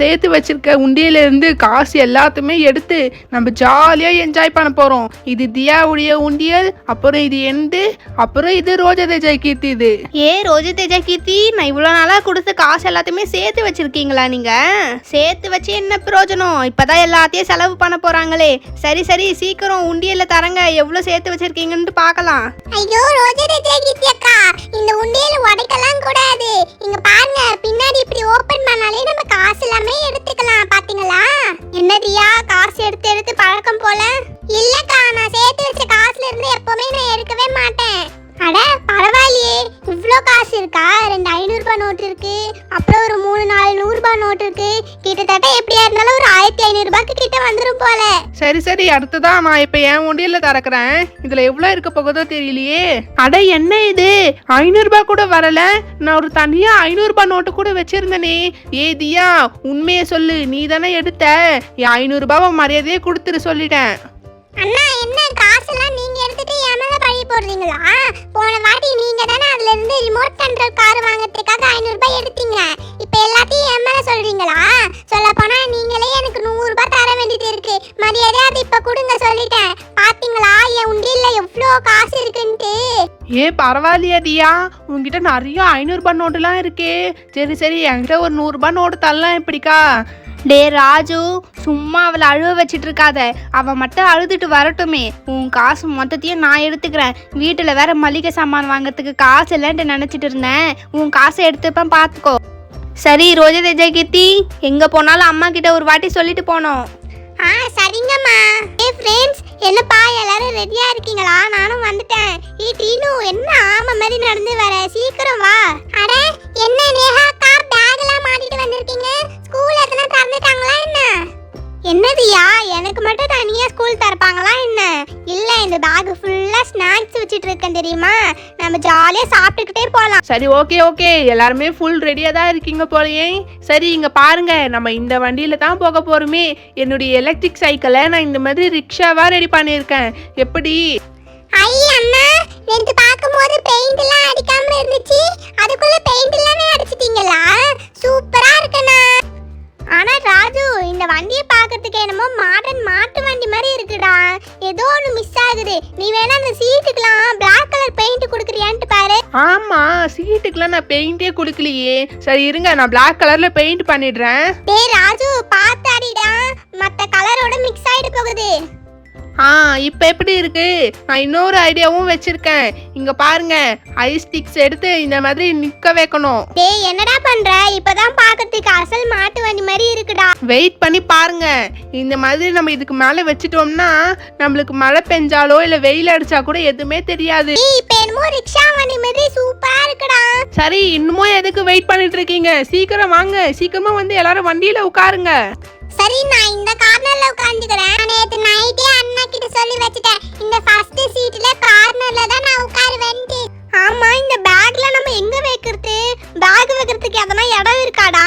சேர்த்து வச்சிருக்க உண்டியில இருந்து காசு எல்லாத்தையுமே எடுத்து நம்ம ஜாலியா என்ஜாய் பண்ண போறோம். இது தியாவுடைய உண்டியல் அப்புறம் இது எண்டு அப்புறம் இது ரோஜா தேஜாய் கீர்த்தி இது. ஏ ரோஜி தேஜா கீர்த்தி நான் இவ்வளோ நாளாக கொடுத்த காசு எல்லாத்தையுமே சேர்த்து வச்சிருக்கீங்களா நீங்க? சேர்த்து வச்சு என்ன பிரயோஜனம்? இப்பதான் எல்லாத்தையும் செலவு பண்ண போறாங்களே. சரி சரி சீக்கிரம் உண்டியல்ல தரங்க. எவ்வளோ சேர்த்து வச்சிருக்கீங்கன்னு பார்க்கலாம். ஐயோ ரோஜா கீர்த்தி அக்கா இந்த உண்டியல உடைக்கலாம் கூடாது. இங்க பாருங்க பின்னாடி இப்படி ஓபன் பண்ணாலே நம்ம காசு எல்லாமே எடுத்துக்கலாம் பாத்தீங்களா? என்னதியா காசு எடுத்து எடுத்து பழக்கம் போல? இல்லக்கா நான் சேர்த்து வச்ச காசுல இருந்து எப்பவுமே நான் எடுக்கவே மாட்டேன். அட பரவாயில்லையே இவ்வளோ காசு இருக்கா? ரெண்டு ஐநூறுபா நோட்டு இருக்கு. அப்புறம் ஒரு மூணு நாலு நூறுபா நோட்டு இருக்கு. கிட்டத்தட்ட எப்படியா இருந்தாலும் ஒரு ஆயிரத்தி ஐநூறுபாக்கு கிட்ட வந்துரும் போல. சரி சரி அடுத்ததா நான் இப்ப என் உண்டியல்ல திறக்கிறேன் இதுல எவ்வளவு இருக்க போகுதோ தெரியலையே. அட என்ன இது? ஐநூறு ரூபாய் கூட வரல. நான் ஒரு தனியா ஐநூறு ரூபாய் நோட்டு கூட வச்சிருந்தனே. ஏ தியா உண்மையை சொல்லு. நீ தானே எடுத்த. என் மரியாதையே கொடுத்துரு சொல்லிட்டேன். அண்ணா என்ன? காசெல்லாம் நீங்க எடுத்துட்டு என் மேல போடுறீங்களா? போன வாட்டி நீங்க தானே அதுல இருந்து ரிமோட் கண்ட்ரோல் கார் வாங்குறதுக்காக ஐநூறு ரூபாய் எடுத்தீங்க. இப்ப எல்லாத்தையும் என் மேல சொல்றீங்களா? சொல்ல போனா நீங்களே எனக்கு நூறு ரூபாய் தர வேண்டியது இருக்கு. மரியாதையாவது அது இப்ப கொடுங்க சொல்லிட்டேன். பாத்தீங்களா? என் உண்டியல்ல எவ்வளோ காசு இருக்குன்ட்டு. ஏ பரவாயில்லையா தியா. உங்ககிட்ட நிறைய ஐநூறுபா நோட்டுலாம் இருக்கே. சரி சரி என்கிட்ட ஒரு நூறுரூபா நோட்டு தரலாம் எப்படிக்கா டே ராஜு சும்மா அவளை அழுவ வச்சிட்டு இருக்காத அவ மட்டும் அழுதுட்டு வரட்டுமே. உன் காசு மொத்தத்தையும் நான் எடுத்துக்கிறேன். வீட்டில் வேற மளிகை சாமான் வாங்குறதுக்கு காசு இல்லைன்ட்டு நினச்சிட்டு இருந்தேன். உன் காசை எடுத்துப்பேன் பார்த்துக்கோ சரி ரோஜா தேஜா கீர்த்தி எங்கே போனாலும் அம்மா கிட்ட ஒரு வாட்டி சொல்லிட்டு போனோம். ஆ சரிங்கம்மா. ஏ ஃப்ரெண்ட்ஸ் என்னப்பா எல்லாரும் ரெடியாக இருக்கீங்களா? நானும் வந்துட்டேன். ஏ டீனு என்ன ஆமை மாதிரி நடந்து வர? சீக்கிரம் வா. அட என்ன நேஹா கார் மாட்டிட்டு வந்திருக்கீங்க? ஸ்கூல் எத்தனை திறந்துட்டாங்களா என்ன? என்னதியா? எனக்கு மட்டும் தனியாக ஸ்கூல் திறப்பாங்களா என்ன? இல்லை இந்த பேக் ஃபுல்லாக ஸ்நாக்ஸ் வச்சுட்டு இருக்கேன் தெரியுமா? நம்ம ஜாலியாக சாப்பிட்டுக்கிட்டே போகலாம் சரி ஓகே ஓகே எல்லாருமே ஃபுல் ரெடியாக தான் இருக்கீங்க போலயே. சரி இங்கே பாருங்க. நம்ம இந்த வண்டியில் தான் போக போகிறோமே என்னுடைய எலக்ட்ரிக் சைக்கிளை நான் இந்த மாதிரி ரிக்ஷாவாக ரெடி பண்ணியிருக்கேன். எப்படி? ஐ அண்ணா நேத்து பாக்கும்போது பெயிண்ட் எல்லாம் அடிக்காம இருந்துச்சு. அதுக்குள்ள பெயிண்ட் எல்லாமே அடிச்சிட்டீங்களா? சூப்பரா இருக்குண்ணா. ஆனா ராஜு இந்த வண்டியை பார்க்கிறதுக்கு என்னமோ மாடர்ன் மாட்டு வண்டி மாதிரி இருக்குடா. ஏதோ ஒன்று மிஸ் ஆகுது. நீ வேணா அந்த சீட்டுக்கெல்லாம் Black கலர் பெயிண்ட் கொடுக்குறியான்ட்டு பாரு. ஆமாம் சீட்டுக்கெலாம் நான் பெயிண்டே கொடுக்கலையே. சரி இருங்க நான் Black கலரில் பெயிண்ட் பண்ணிடுறேன். டேய் ராஜு பார்த்து அடிடா மற்ற கலரோட மிக்ஸ் ஆயிட்டு போகுது. ஆ இப்போ எப்படி இருக்கு? நான் இன்னொரு ஐடியாவும் வச்சிருக்கேன். இங்க பாருங்க ஐஸ் ஸ்டிக்ஸ் எடுத்து இந்த மாதிரி நிக்க வைக்கணும். டேய் என்னடா பண்ற? இப்பதான் பார்க்கிறதுக்கு அசல் மாட்டு வண்டி மாதிரி இருக்குடா. வெயிட் பண்ணி பாருங்க. இந்த மாதிரி நம்ம இதுக்கு மேலே வச்சிட்டோம்னா நம்மளுக்கு மழை பெஞ்சாலோ இல்லை வெயில் அடிச்சா கூட எதுவுமே தெரியாது. ஏய் இப்போ என்னமோ ரிக்ஷா வண்டி மாதிரி சூப்பரா இருக்குடா. சரி இன்னமும் எதுக்கு வெயிட் பண்ணிட்டு இருக்கீங்க? சீக்கிரம் வாங்க. சீக்கிரமா வந்து எல்லாரும் வண்டியில உட்காருங்க. சரி நான் இந்த கார்னர்ல உட்கார்ந்துக்கிறேன். நேத்து நைட்டே அண்ணா கிட்ட சொல்லி வச்சுட்டேன். இந்த ஃபர்ஸ்ட் சீட்ல கார்னர்ல தான் நான் உட்காருவேன்ட்டு. ஆமா இந்த பேக்ல நம்ம எங்க வைக்கிறது? பேக் வைக்கிறதுக்கு எதனா இடம் இருக்காடா?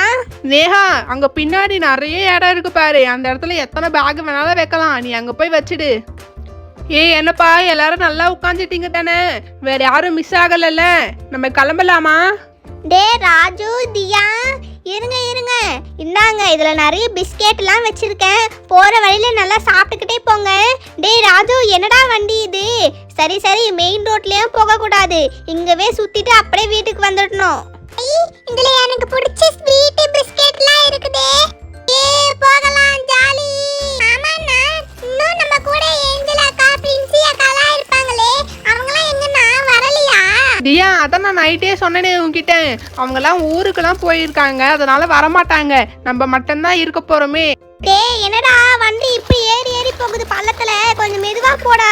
நேஹா அங்க பின்னாடி நிறைய இடம் இருக்கு பாரு. அந்த இடத்துல எத்தனை பேக் வேணாலும் வைக்கலாம். நீ அங்க போய் வச்சிடு. ஏய் என்னப்பா எல்லாரும் நல்லா உட்காந்துட்டீங்க தானே? வேற யாரும் மிஸ் ஆகலல்ல? நம்ம கிளம்பலாமா? டே ராஜு தியா இருங்க இருங்க. இந்தாங்க இதில் நிறைய பிஸ்கெட்லாம் வச்சிருக்கேன். போகிற வழியில நல்லா சாப்பிட்டுக்கிட்டே போங்க. டே ராஜு என்னடா வண்டி இது? சரி சரி மெயின் ரோட்லேயும் போகக்கூடாது. இங்கவே சுற்றிட்டு அப்படியே வீட்டுக்கு வந்துடணும். இதில் எனக்கு பிடிச்ச ஸ்வீட்டு பிஸ்கெட்லாம் இருக்குதே. ஏ போகலாம் ஜாலி. தியா அதான் நான் நைட்டே சொன்னேனே உங்ககிட்ட அவங்கெல்லாம் ஊருக்கெல்லாம் போயிருக்காங்க. அதனால வரமாட்டாங்க. நம்ம மட்டும்தான் இருக்க போறோமே. டேய் என்னடா? வண்டி இப்படி ஏறி ஏறி போகுது பள்ளத்துல. கொஞ்சம் மெதுவா போடா.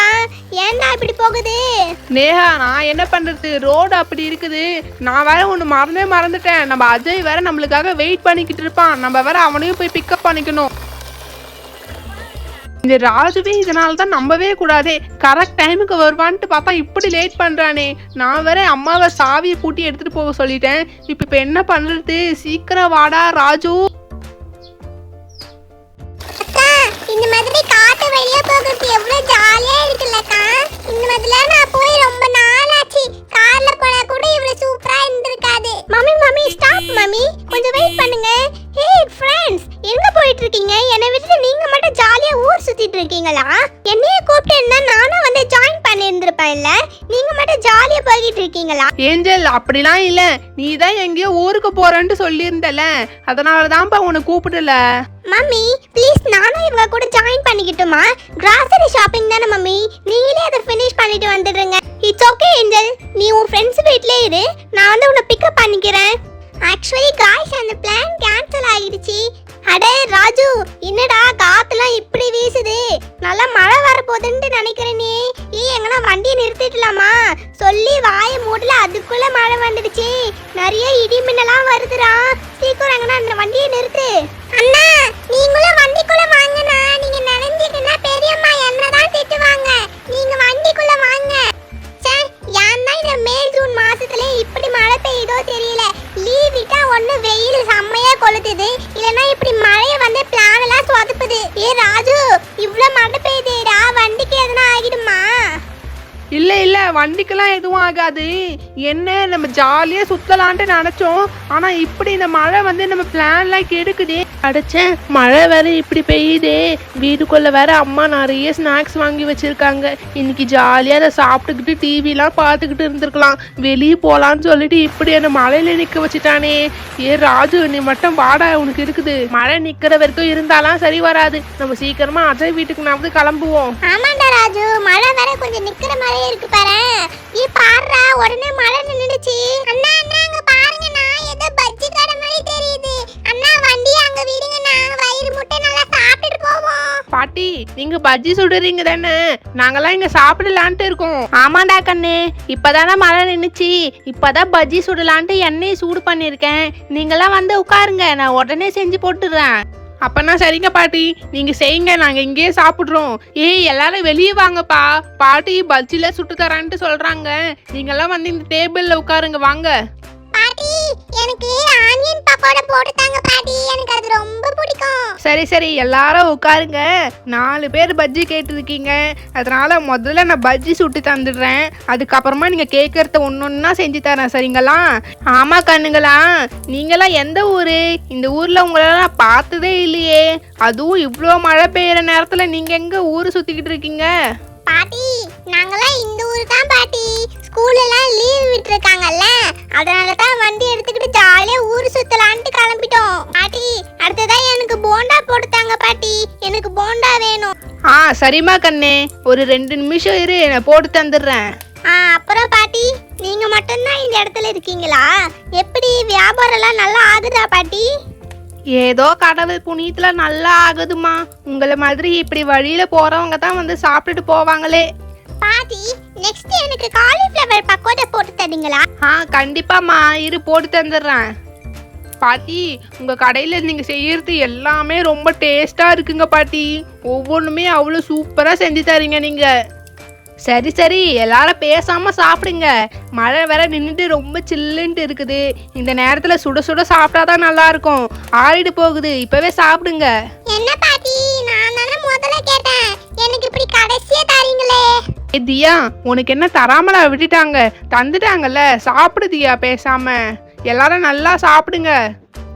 ஏன்டா இப்படி போகுது? நேஹா நான் என்ன பண்றது? ரோடு அப்படி இருக்குது. நான் வேற ஒன்று மறந்தே மறந்துட்டேன். நம்ம அஜய் வேற நம்மளுக்காக வெயிட் பண்ணிக்கிட்டு இருப்பான். நம்ம வேற அவனையும் போய் பிக்கப் பண்ணிக்கணும். இந்த ராஜுவே இதனால தான் நம்பவே கூடாதே. கரெக்ட் டைமுக்கு வருவான்ட்டு பார்த்தா இப்படி லேட் பண்றானே. நான் வேற அம்மாவை சாவியை பூட்டி எடுத்துட்டு போக சொல்லிட்டேன். இப்போ இப்போ என்ன பண்றது? சீக்கிரம் வாடா ராஜு. அக்கா இந்த மாதிரி காட்டு வழியா போகிறது எவ்வளவு ஜாலியா இருக்குல்லக்கா. இந்த மாதிரிலாம் நான் போய் ரொம்ப நாள் ஆச்சு கார்ல போனா கூட இவ்வளவு சூப்பரா இருந்திருக்காது. மம்மி மம்மி ஸ்டாப் மம்மி கொஞ்சம் வெயிட் பண்ணுங்க. இருக்கீங்களா என்னைய கூப்பிட்டு நானும் வந்து ஜாயின் பண்ணியிருந்திருப்பேன் இல்ல நீங்க மட்டும் ஜாலியா போய்கிட்டு இருக்கீங்களா? ஏஞ்சல் அப்படிலாம் இல்ல. நீ தான் எங்கேயோ ஊருக்கு போறேன்ட்டு சொல்லியிருந்தல. அதனால தான்ப்பா உன்னை கூப்பிடல. மம்மி ப்ளீஸ் நானும் இவங்க கூட ஜாயின் பண்ணிக்கிட்டுமா? கிராசரி ஷாப்பிங் தானே மம்மி. நீங்களே அதை ஃபினிஷ் பண்ணிட்டு வந்துடுங்க. It's okay angel. நீ உன் ஃப்ரெண்ட்ஸ் வீட்லயே இரு. நான் வந்து உன்னை பிக்கப் பண்ணிக்கிறேன். ஆக்சுவலி காய்ஸ் அந்த பிளான் கேன்சல் ஆகிடுச்சு அடே ராஜு என்னடா காத்துலாம் இப்படி வீசுது? நல்லா மழை வரப்போகுதுன்ட்டு நினைக்கிறேன் நீ. ஏ எங்கன்னா வண்டியை நிறுத்திடலாமா? சொல்லி வாய மூடல அதுக்குள்ள மழை வந்துடுச்சு. நிறைய இடி மின்னலாம் வருதுடா. சீக்கிரம் எங்கன்னா அந்த வண்டியை நிறுத்து. அண்ணா நீங்களும் வண்டிக்குள்ள இவ்வளோ மழை பெய்யுதேடா வண்டிக்கு எதனா ஆகிடுமா? இல்ல இல்ல வண்டிக்கெல்லாம் எதுவும் ஆகாது. என்ன நம்ம ஜாலியா சுத்தலான்ட்டு நினைச்சோம். ஆனா இப்படி இந்த மழை வந்து நம்ம பிளான்லாம் கெடுக்குதே. அடைச்சேன். மழை வேற இப்படி பெய்யுதே. வீட்டுக்குள்ள வேற அம்மா நிறைய ஸ்நாக்ஸ் வாங்கி வச்சிருக்காங்க. இன்னைக்கு ஜாலியா அதை சாப்பிட்டுக்கிட்டு டிவிலாம் பார்த்துக்கிட்டு இருந்திருக்கலாம். வெளியே போலான்னு சொல்லிட்டு இப்படி என்னை மழையில நிக்க வச்சுட்டானே. ஏ ராஜு நீ மட்டும் வாடா உனக்கு இருக்குது. மழை நிக்கிற வரைக்கும் இருந்தாலாம் சரி வராது. நம்ம சீக்கிரமா அஜய் வீட்டுக்கு நான் கிளம்புவோம். ஆமாண்டா ராஜு மழை வேற கொஞ்சம் நிக்கிற மழையே இருக்கு பாரு நீ உடனே மழை நின்னுடுச்சு. அண்ணா அண்ணா மாதிரி தெரியுது. அண்ணா வண்டி அங்க விடுங்கண்ணா வயிறு முட்டை நல்லா சாப்பிட்டுட்டு போவோம். பாட்டி நீங்க பஜ்ஜி சுடுறீங்க தானே? நாங்கெல்லாம் இங்க சாப்பிடலான்ட்டு இருக்கோம். ஆமாண்டா கண்ணு. இப்பதானே மழை நின்னுச்சு. இப்பதான் பஜ்ஜி சுடலான்ட்டு எண்ணெயை சூடு பண்ணியிருக்கேன். நீங்களாம் வந்து உட்காருங்க. நான் உடனே செஞ்சு போட்டுடுறேன். அப்பனா சரிங்க பாட்டி. நீங்க செய்யுங்க. நாங்க இங்கேயே சாப்பிடுறோம். ஏய் எல்லாரும் வெளியே வாங்கப்பா. பாட்டி பஜ்ஜில சுட்டு தரான்ட்டு சொல்றாங்க. நீங்கெல்லாம் வந்து இந்த டேபிள்ல உட்காருங்க. வாங்க. எனக்கு ஆனியன் பக்கோடா போட்டு தாங்க பாட்டி? எனக்கு அது ரொம்ப பிடிக்கும். சரி சரி எல்லாரும் உட்காருங்க. நாலு பேர் பஜ்ஜி கேட்டிருக்கீங்க. அதனால முதல்ல நான் பஜ்ஜி சுட்டு தந்துடுறேன். அதுக்கப்புறமா நீங்க கேட்கறத ஒன்னொன்னா செஞ்சு தரேன் சரிங்களா? ஆமா கண்ணுங்களா நீங்களாம் எந்த ஊரு? இந்த ஊர்ல உங்களெல்லாம் பார்த்ததே இல்லையே. அதுவும் இவ்வளோ மழை பெய்யுற நேரத்துல நீங்க எங்க ஊர் சுத்திக்கிட்டு இருக்கீங்க? பாட்டி நாங்கெல்லாம் இந்த ஊர் தான் பாட்டி. ஸ்கூல் எல்லாம் லீவ் விட்டுருக்காங்கல்ல? அதனால தான் வண்டி எடுத்துக்கிட்டு ஜாலியா ஊர் சுத்தலான்ட்டு கிளம்பிட்டோம். பாட்டி அடுத்ததா எனக்கு போண்டா போட்டுத்தாங்க பாட்டி. எனக்கு போண்டா வேணும். ஆ சரிம்மா கண்ணே. ஒரு ரெண்டு நிமிஷம் இரு நான் போட்டு தந்துடுறேன். ஆ அப்புறம் பாட்டி நீங்க மட்டும்தான் இந்த இடத்துல இருக்கீங்களா? எப்படி வியாபாரம் எல்லாம் நல்லா ஆகுதா பாட்டி? ஏதோ கடவுள் புண்ணியத்துல நல்லா ஆகுதுமா உங்களை மாதிரி இப்படி வழியில போறவங்க தான் வந்து சாப்பிட்டுட்டு போவாங்களே. பாட்டி நெக்ஸ்ட் எனக்கு காலிஃப்ளவர் பக்கோடா போட்டு தரீங்களா ஆ கண்டிப்பாம்மா. இரு போட்டு தந்துடுறேன். பாட்டி உங்க கடையில நீங்க செய்யறது எல்லாமே ரொம்ப டேஸ்டா இருக்குங்க பாட்டி. ஒவ்வொன்றுமே அவ்வளோ சூப்பரா செஞ்சு தரீங்க நீங்க. சரி சரி. எல்லாரும் பேசாம சாப்பிடுங்க. மழை வேற நின்றுட்டு ரொம்ப சில்லுன்ட்டு இருக்குது. இந்த நேரத்துல சுட சுட சாப்பிட்டாதான் நல்லா இருக்கும். ஆறிடு போகுது. இப்பவே சாப்பிடுங்க. என்ன பாட்டி? ஏ தியா உனக்கு என்ன தராமலா விட்டுட்டாங்க? தந்துட்டாங்கல்ல சாப்பிடு தியா பேசாம. எல்லாரும் நல்லா சாப்பிடுங்க.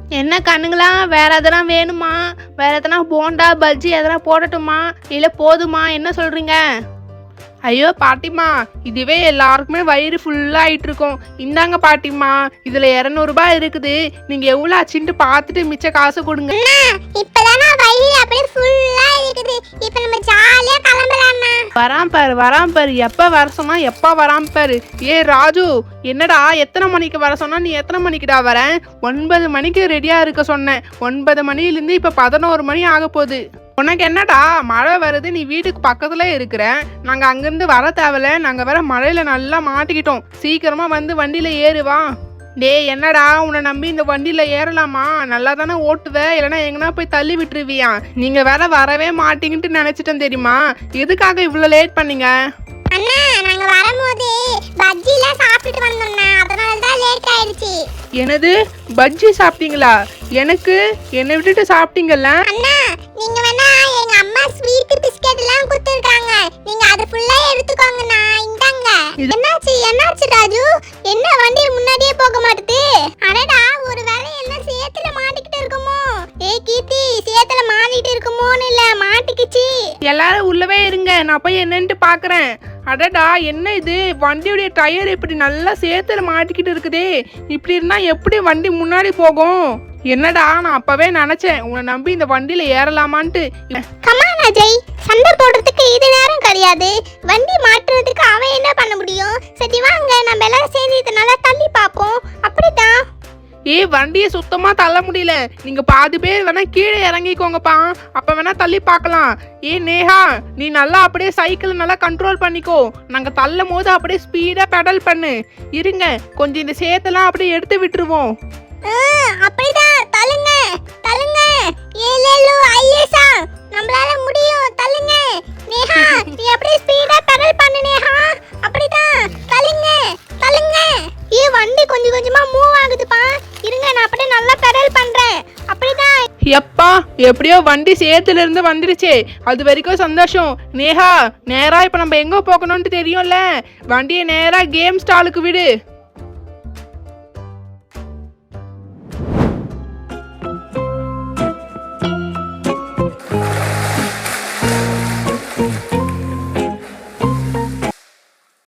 என்ன கண்ணுங்களா? வேற எதனா வேணுமா? வேற எதனா போண்டா பஜ்ஜி எதனா போடட்டுமா? இல்லை போதுமா? என்ன சொல்றீங்க? ஐயோ பாட்டிம்மா இதுவே எல்லாருக்குமே வயிறு ஃபுல்லா ஆயிட்டு இருக்கும் இந்தாங்க பாட்டிம்மா இதுல இரநூறுபா இருக்குது. நீங்க எவ்வளவு ஆச்சுன்ட்டு பார்த்துட்டு மிச்ச காசு கொடுங்க. வரான் பாரு வரான் பாரு. எப்ப வர சொன்னா எப்ப வரான் பாரு. ஏ ராஜு என்னடா எத்தனை மணிக்கு வர சொன்னா நீ எத்தனை மணிக்குடா வர? ஒன்பது மணிக்கு ரெடியா இருக்க சொன்னேன். ஒன்பது மணிலேருந்து இப்ப பதினோரு மணி ஆக போகுது உனக்கு என்னடா மழை வருது நீ வீட்டுக்கு பக்கத்துல இருக்கிற. நாங்க அங்கிருந்து வர தேவையில்ல நாங்க வேற மழையில நல்லா மாட்டிக்கிட்டோம். சீக்கிரமா வந்து வண்டியில ஏறுவா டேய் என்னடா உன்னை நம்பி இந்த வண்டியில ஏறலாமா? நல்லா தானே ஓட்டுவ இல்லைன்னா எங்கன்னா போய் தள்ளி விட்டுருவியா? நீங்க வேற வரவே மாட்டீங்கன்ட்டு நினைச்சிட்டேன் தெரியுமா? எதுக்காக இவ்வளோ லேட் பண்ணீங்க? அண்ணா நாங்க வரும்போது பஜ்ஜிலாம் சாப்பிட்டுட்டு வந்தோம்ண்ணா அதனால தான் லேட் ஆயிடுச்சு. எனது பஜ்ஜி சாப்பிட்டீங்களா? எனக்கு என்னை விட்டுட்டு சாப்பிட்டீங்கல்ல? அண்ணா நீங்க வேணா எங்க அம்மா ஸ்வீட் பிஸ்கட் எல்லாம் கொடுத்துருக்காங்க. நீங்க அது ஃபுல்லா எடுத்துக்கோங்கண்ணா. இந்தாங்க. என்னாச்சு? என்னாச்சு ராஜு? என்ன வண்டி முன்னாடியே போக மாட்டுது? அடடா ஒரு வேளை என்ன சேத்துல மாட்டிக்கிட்டு இருக்குமோ? ஏய் கீர்த்தி சேத்துல மாட்டிட்டு இருக்குமோன்னு இல்ல மாட்டிக்கிச்சு. எல்லாரும் உள்ளவே இருங்க. நான் போய் என்னன்ட்டு பார்க்கறேன் அடடா என்ன இது? வண்டியுடைய டயர் இப்படி நல்லா சேத்துல மாட்டிக்கிட்டு இருக்குதே. இப்படி இருந்தால் எப்படி வண்டி முன்னாடி போகும்? என்னடா நான் அப்பவே நினைச்சேன் உன்னை நம்பி இந்த வண்டியில ஏறலாமான்ட்டு. கமான் அஜய். சண்டை போடுறதுக்கு இது நேரம் கிடையாது. வண்டி மாட்டுறதுக்கு அவன் என்ன பண்ண முடியும்? சரி வாங்க. நம்ம எல்லாரும் சேர்ந்து இதனால தள்ளி பார்ப்போம். அப்படிதான் ஏய் வண்டியை சுத்தமா தள்ள முடியல. நீங்க பாதி பேர் வேணா கீழே இறங்கிக்கோங்கப்பா. அப்ப வேணா தள்ளி பார்க்கலாம். ஏ நேஹா நீ நல்லா அப்படியே சைக்கிள் நல்லா கண்ட்ரோல் பண்ணிக்கோ. நாங்க தள்ளும் போது அப்படியே ஸ்பீடா பெடல் பண்ணு. இருங்க கொஞ்சம் இந்த சேத்தெல்லாம் அப்படியே எடுத்து விட்டுருவோம். ஆ, அப்படிதான் தள்ளுங்க தள்ளுங்க. ஏலேலு ஐயேசா நம்மளால முடியும். தள்ளுங்க. நேஹா நீ அப்படியே ஸ்பீடா பெடல் பண்ணு நேஹா. அப்படிதான் தள்ளுங்க தள்ளுங்க. ஏ வண்டி கொஞ்சம் கொஞ்சமா மூவ் ஆகுதுப்பா. இருங்க நான் அப்படியே நல்லா பெடல் பண்றேன். அப்படிதான். எப்பா எப்படியோ வண்டி சேத்துல இருந்து வந்துருச்சே. அது வரைக்கும் சந்தோஷம். நேஹா நேரா இப்ப நம்ம எங்க போகணும்னு தெரியும்ல. வண்டியை நேரா கேம் ஸ்டாலுக்கு விடு.